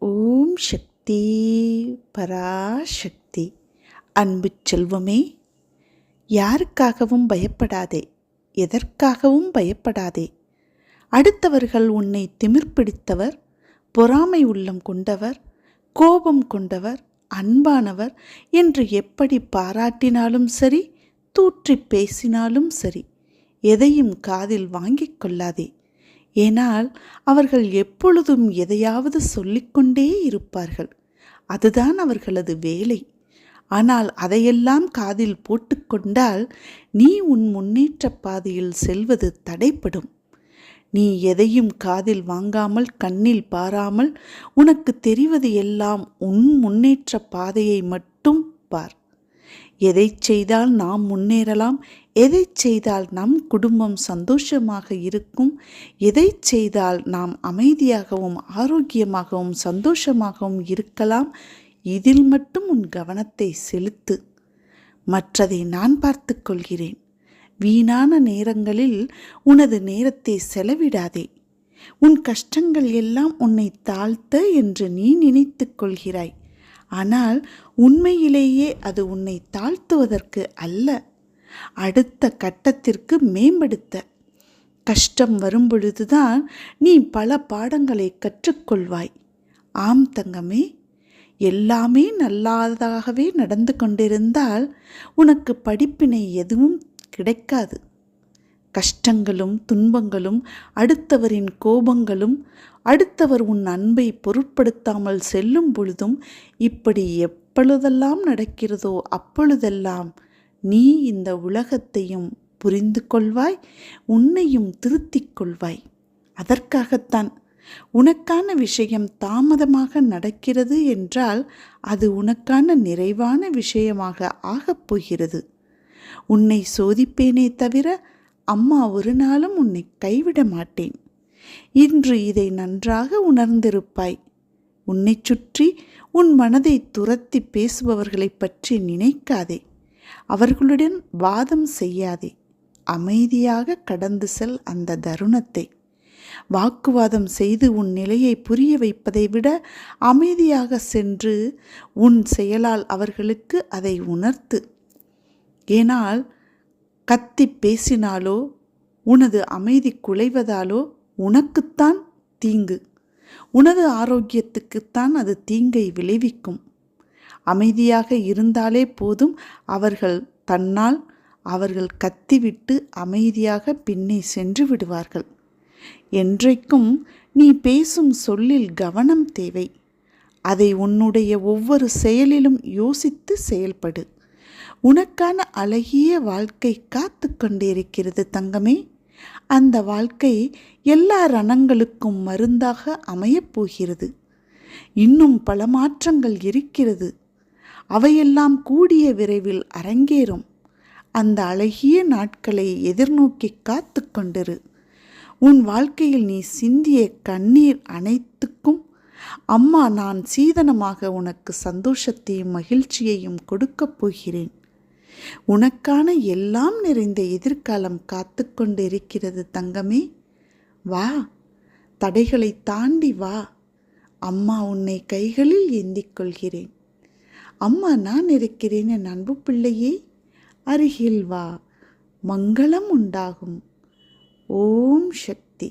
ஓம் சக்தி பராசக்தி. அன்பு செல்வமே யாருக்காகவும் பயப்படாதே எதற்காகவும் பயப்படாதே. அடுத்தவர்கள் உன்னை திமிர் பிடித்தவர் பொறாமை உள்ளம் கொண்டவர் கோபம் கொண்டவர் அன்பானவர் என்று எப்படி பாராட்டினாலும் சரி தூற்றி பேசினாலும் சரி எதையும் காதில் வாங்கிக் கொள்ளாதே. ஏனால் அவர்கள் எப்பொழுதும் எதையாவது சொல்லிக்கொண்டே இருப்பார்கள். அதுதான் அவர்களது வேலை. ஆனால் அதையெல்லாம் காதில் போட்டுக்கொண்டால் நீ உன் முன்னேற்ற பாதையில் செல்வது தடைப்படும் நீ எதையும் காதில் வாங்காமல் கண்ணில் பாராமல் உனக்கு தெரிவது எல்லாம் உன் முன்னேற்ற பாதையை மட்டும் பார். எதை செய்தால் நாம் முன்னேறலாம்? எதை செய்தால் நம் குடும்பம் சந்தோஷமாக இருக்கும்? எதை செய்தால் நாம் அமைதியாகவும் ஆரோக்கியமாகவும் சந்தோஷமாகவும் இருக்கலாம்? இதில் மட்டும் உன் கவனத்தை செலுத்து. மற்றதை நான் பார்த்து கொள்கிறேன். வீணான நேரங்களில் உனது நேரத்தை செலவிடாதே. உன் கஷ்டங்கள் எல்லாம் உன்னை தாழ்த்த என்று நீ நினைத்து கொள்கிறாய். ஆனால் உண்மையிலேயே அது உன்னை தாழ்த்துவதற்கு அல்ல. அடுத்த கட்டத்திற்கு மேம்படுத்த. கஷ்டம் வரும்பொழுதுதான் நீ பல பாடங்களை கற்றுக்கொள்வாய். ஆம் தங்கமே எல்லாமே நல்லாதாகவே நடந்து கொண்டிருந்தால் உனக்கு படிப்பினை எதுவும் கிடைக்காது. கஷ்டங்களும் துன்பங்களும் அடுத்தவரின் கோபங்களும் அடுத்தவர் உன் அன்பை பொருட்படுத்தாமல் செல்லும் பொழுதும் இப்படி எப்பொழுதெல்லாம் நடக்கிறதோ அப்பொழுதெல்லாம் நீ இந்த உலகத்தையும் புரிந்து கொள்வாய் உன்னையும் திருத்திக் கொள்வாய். அதற்காகத்தான் உனக்கான விஷயம் தாமதமாக நடக்கிறது என்றால் அது உனக்கான நிறைவான விஷயமாக ஆகப் போகிறது. உன்னை சோதிப்பேனே தவிர அம்மா ஒரு நாளும் உன்னை கைவிட மாட்டேன். இன்று இதை நன்றாக உணர்ந்திருப்பாய். உன்னை சுற்றி உன் மனதை துரத்தி பேசுபவர்களைப் பற்றி நினைக்காதே. அவர்களுடன் வாதம் செய்யாதே. அமைதியாக கடந்து செல் அந்த தருணத்தை. வாக்குவாதம் செய்து உன் நிலையை புரிய வைப்பதை விட அமைதியாக சென்று உன் செயலால் அவர்களுக்கு அதை உணர்த்து. ஏனால் கத்தி பேசினாலோ உனது அமைதி குலைவதாலோ உனக்குத்தான் தீங்கு. உனது ஆரோக்கியத்துக்குத்தான் அது தீங்கை விளைவிக்கும். அமைதியாக இருந்தாலே போதும். அவர்கள் தன்னால் அவர்கள் கத்திவிட்டு அமைதியாக பின்னே சென்று விடுவார்கள். என்றைக்கும் நீ பேசும் சொல்லில் கவனம் தேவை. அதை உன்னுடைய ஒவ்வொரு செயலிலும் யோசித்து செயல்படு. உனக்கான அழகிய வாழ்க்கை காத்து கொண்டிருக்கிறது தங்கமே. அந்த வாழ்க்கை எல்லா ரணங்களுக்கும் மருந்தாக அமையப் போகிறது இன்னும் பல மாற்றங்கள் இருக்கிறது. அவையெல்லாம் கூடிய விரைவில் அரங்கேறும். அந்த அழகிய நாட்களை எதிர்நோக்கி காத்து கொண்டிரு. உன் வாழ்க்கையில் நீ சிந்திய கண்ணீர் அனைத்துக்கும் அம்மா நான் சீதனமாக உனக்கு சந்தோஷத்தையும் மகிழ்ச்சியையும் கொடுக்கப் போகிறேன். உனக்கான எல்லாம் நிறைந்த எதிர்காலம் காத்து கொண்டு இருக்கிறது தங்கமே. வா தடைகளை தாண்டி வா. அம்மா உன்னை கைகளில் ஏந்திக் கொள்கிறேன். அம்மா நான் இருக்கிறேன் என் அன்பு பிள்ளையே. அருகில் வா மங்களம் உண்டாகும். ஓம் சக்தி.